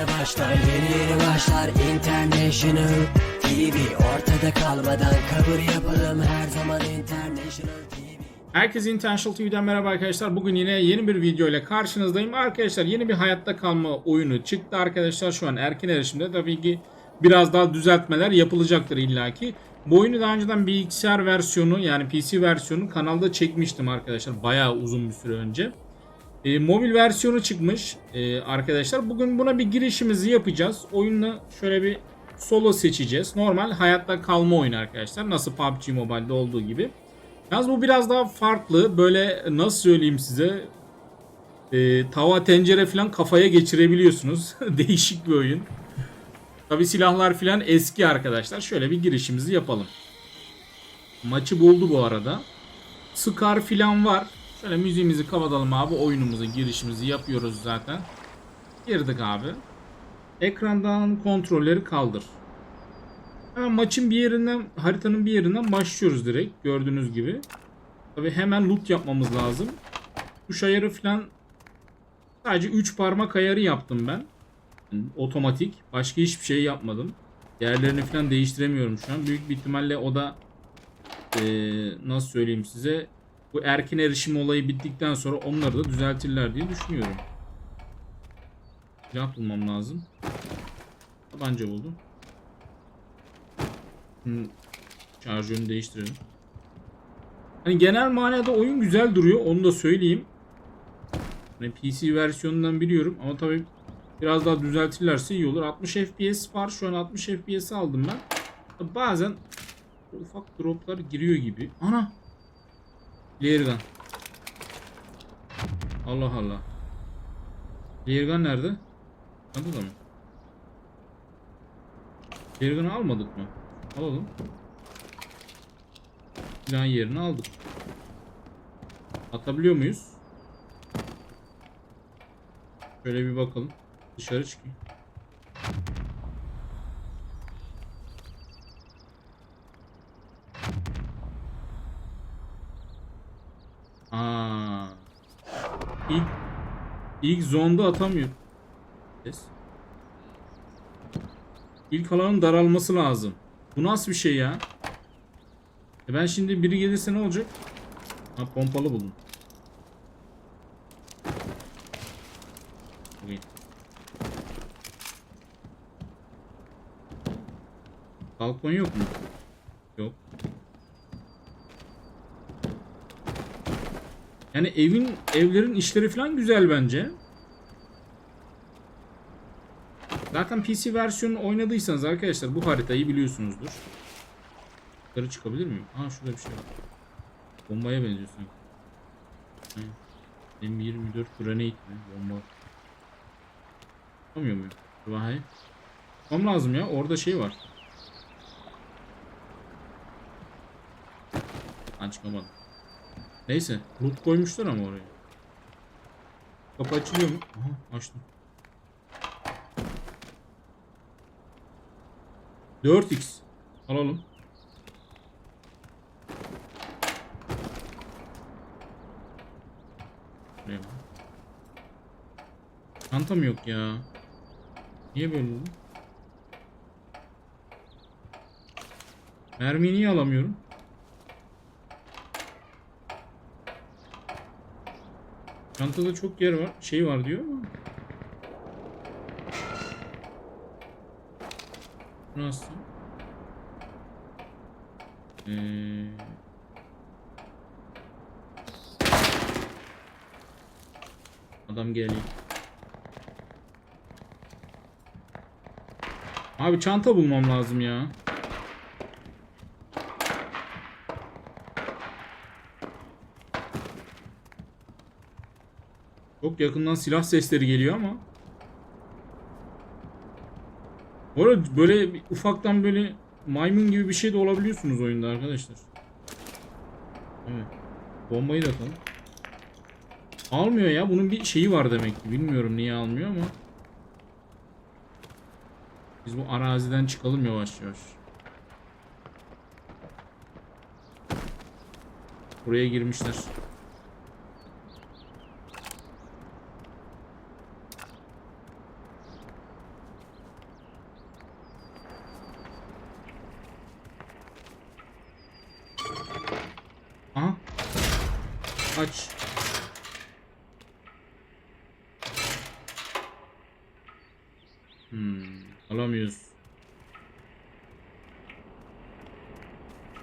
yeni başlar Yeni yeni başlar International TV Ortada kalmadan kabul yapalım Her zaman International TV Herkese Intentional TV'den merhaba arkadaşlar. Bugün yine yeni bir video ile karşınızdayım. Arkadaşlar yeni bir hayatta kalma oyunu çıktı arkadaşlar. Şu an erken erişimde tabii ki biraz daha düzeltmeler yapılacaktır illaki. Bu oyunu daha önceden bilgisayar versiyonu yani PC versiyonu kanalda çekmiştim arkadaşlar. Bayağı uzun bir süre önce. E, mobil versiyonu çıkmış e, arkadaşlar. Bugün buna bir girişimizi yapacağız. Oyunla şöyle bir solo seçeceğiz. Normal hayatta kalma oyunu arkadaşlar. Nasıl PUBG Mobile'de olduğu gibi. Yalnız bu biraz daha farklı. Böyle nasıl söyleyeyim size. e, tava tencere falan kafaya geçirebiliyorsunuz. Değişik bir oyun. Tabi silahlar falan eski arkadaşlar. Şöyle bir girişimizi yapalım. Maçı buldu bu arada. Scar falan var. Şöyle müziğimizi kapatalım abi. Oyunumuzu girişimizi yapıyoruz zaten. Girdik abi. Ekrandan kontrolleri kaldır. Hemen maçın bir yerinden, haritanın bir yerinden başlıyoruz direkt. Gördüğünüz gibi. Tabi hemen loot yapmamız lazım. Tuş ayarı falan sadece 3 parmak ayarı yaptım ben. Yani otomatik. Başka hiçbir şey yapmadım. Değerlerini falan değiştiremiyorum şu an. Büyük bir ihtimalle o da eee, nasıl söyleyeyim size bu erken erişim olayı bittikten sonra onları da düzeltirler diye düşünüyorum. Silah bulmam lazım. Tabanca buldum. Şarjörünü değiştirelim. Hani genel manada oyun güzel duruyor. Onu da söyleyeyim. Hani PC versiyonundan biliyorum ama tabii biraz daha düzeltirlerse iyi olur. 60 FPS var. Şu an 60 FPS aldım ben. Bazen ufak droplar giriyor gibi. Ana! Lairgun. Allah Allah. Lairgun nerede? Çantada mı? Lairgun'u almadık mı? Alalım. Silahın yerini aldık. Atabiliyor muyuz? Şöyle bir bakalım. Dışarı çıkayım. Aa. İlk ilk zonda atamıyor. Ses. İlk alanın daralması lazım. Bu nasıl bir şey ya? E ben şimdi biri gelirse ne olacak? Ha pompalı buldum. Okey. Balkon yok mu? Yok. Yani evin evlerin işleri falan güzel bence. Zaten PC versiyonunu oynadıysanız arkadaşlar bu haritayı biliyorsunuzdur. Yukarı çıkabilir miyim? Aa şurada bir şey var. Bombaya benziyor sanki. Hı. M24 grenade mi? Bomba. Yapamıyor muyum? Vay. Yapmam lazım ya. Orada şey var. Ben çıkamadım. Neyse. Loot koymuşlar ama oraya. Kapı açılıyor mu? Aha açtım. 4x. Alalım. Buraya. Çantam yok ya. Niye böyle oldu? Mermiyi niye alamıyorum? Çantada çok yer var. Şey var diyor ama. Nasıl? Ee... Adam geliyor. Abi çanta bulmam lazım ya. Çok yakından silah sesleri geliyor ama. Bu böyle ufaktan böyle maymun gibi bir şey de olabiliyorsunuz oyunda arkadaşlar. Evet. Bombayı da atalım. Almıyor ya. Bunun bir şeyi var demek ki. Bilmiyorum niye almıyor ama. Biz bu araziden çıkalım yavaş yavaş. Buraya girmişler. Hmm, alamıyoruz.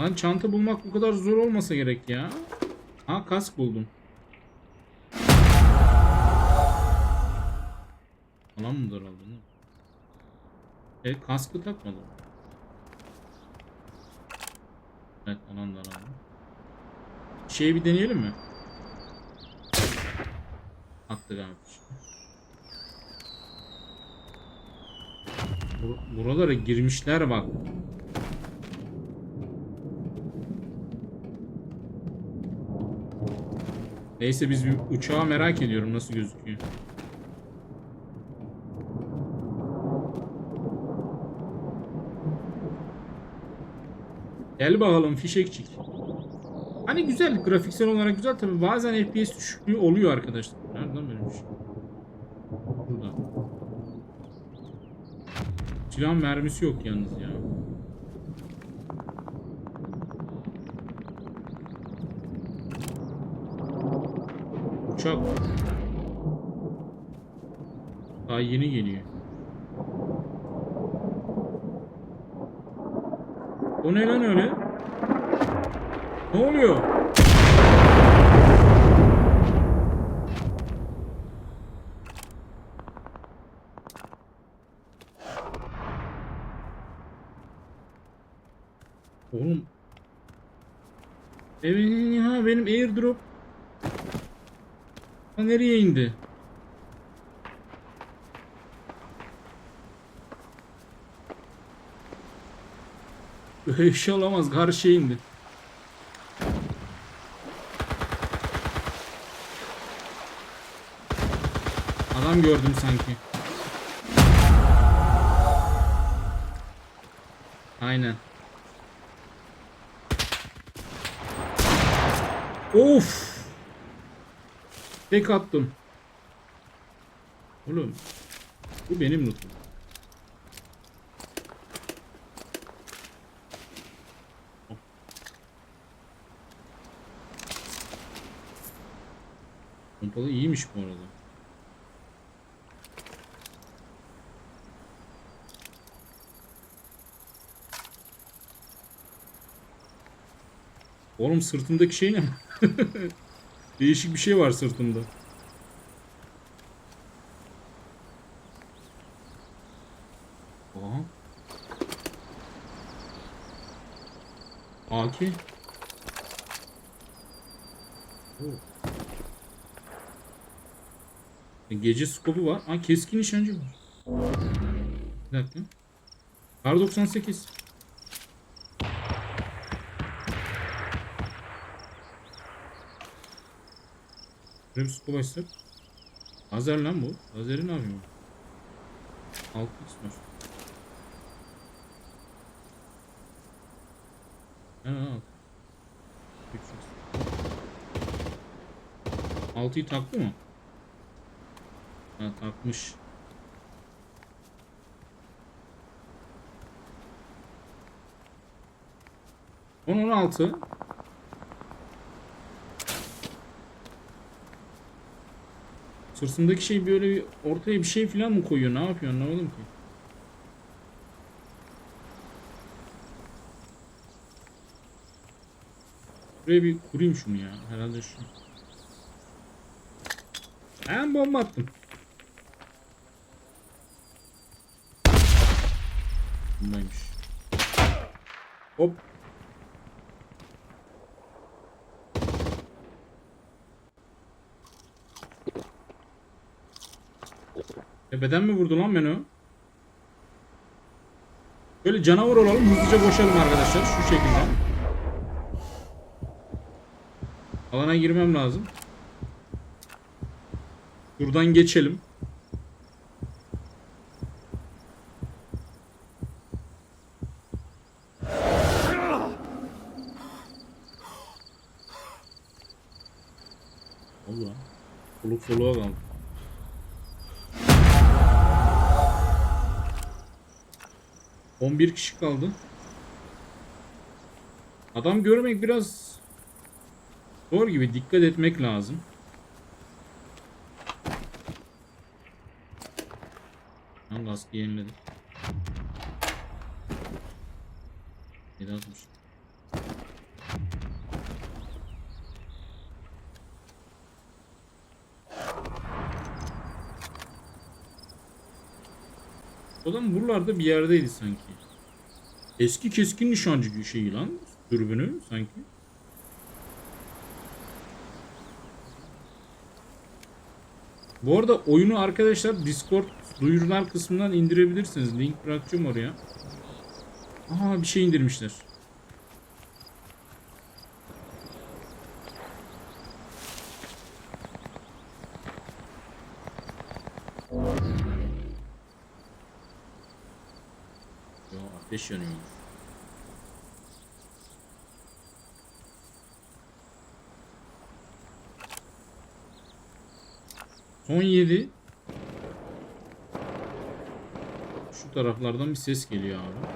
Lan çanta bulmak bu kadar zor olmasa gerek ya. Ha kask buldum. Alan mı daraldı ne? Evet kaskı takmadım. Evet alan daraldı. Şeyi bir deneyelim mi? Attık abi. Bur- Buralara girmişler bak. Neyse biz bir uçağı merak ediyorum nasıl gözüküyor. Gel bakalım fişekçik. Hani güzel grafiksel olarak güzel tabi bazen FPS düşüklüğü oluyor arkadaşlar. Nereden böyle bir şey? Burada. Silahın mermisi yok yalnız ya. Uçak. Daha yeni geliyor. O ne lan öyle? Ne oluyor? Oğlum. Ya benim airdrop. Ha nereye indi? Böyle bir şey olamaz. Karşıya indi. Adam gördüm sanki. Aynen. Of. Tek attım. Oğlum. Bu benim lootum. Pompalı iyiymiş bu arada. Oğlum sırtımdaki şey ne? Değişik bir şey var sırtımda. Aha. AK. E, Gece skopu var. Aa keskin nişancı var. Bir dakika. Kar 98. Skop açsak. Lazer lan bu. Lazeri ne yapıyor? Altı istiyor. Ha. Altıyı taktı mı? Ha takmış. On on altı. Sırtındaki şey böyle ortaya bir şey falan mı koyuyor? Ne yapıyor? Anlamadım ki. Buraya bir kurayım şunu ya. Herhalde şu. Ben bomba attım. Bombaymış. Hop. Tepeden mi vurdu lan beni o? Böyle canavar olalım hızlıca koşalım arkadaşlar şu şekilde. Alana girmem lazım. Buradan geçelim. Allah. Soluk soluğa kaldı. On bir kişi kaldı. Adam görmek biraz Doğru gibi dikkat etmek lazım. Lan kaskı yeniledi. 760. Adam buralarda bir yerdeydi sanki. Eski keskin nişancı şeyi lan. Dürbünü sanki. Bu arada oyunu arkadaşlar Discord duyurular kısmından indirebilirsiniz. Link bırakacağım oraya. Aha bir şey indirmişler. Ya ateş yanıyor. Son 7. Şu taraflardan bir ses geliyor abi.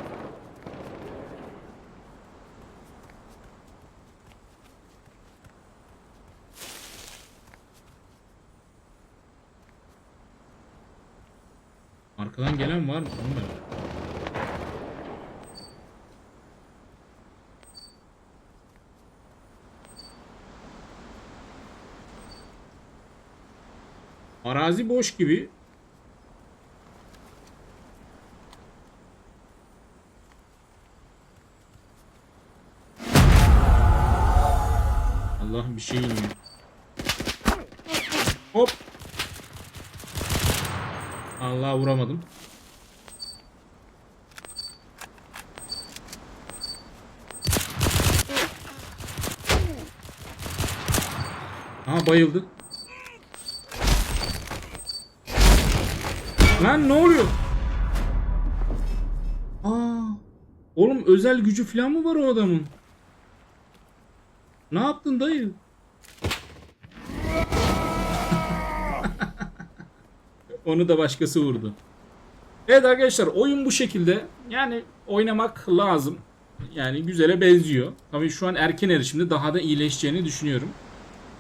Arkadan gelen var mı? Onu Arazi boş gibi. Allah bir şey iniyor. Hop. Allah vuramadım. Aha bayıldı. Lan ne oluyor? Aa, oğlum özel gücü falan mı var o adamın? Ne yaptın dayı? Onu da başkası vurdu. Evet arkadaşlar oyun bu şekilde. Yani oynamak lazım. Yani güzele benziyor. Tabii şu an erken erişimde daha da iyileşeceğini düşünüyorum.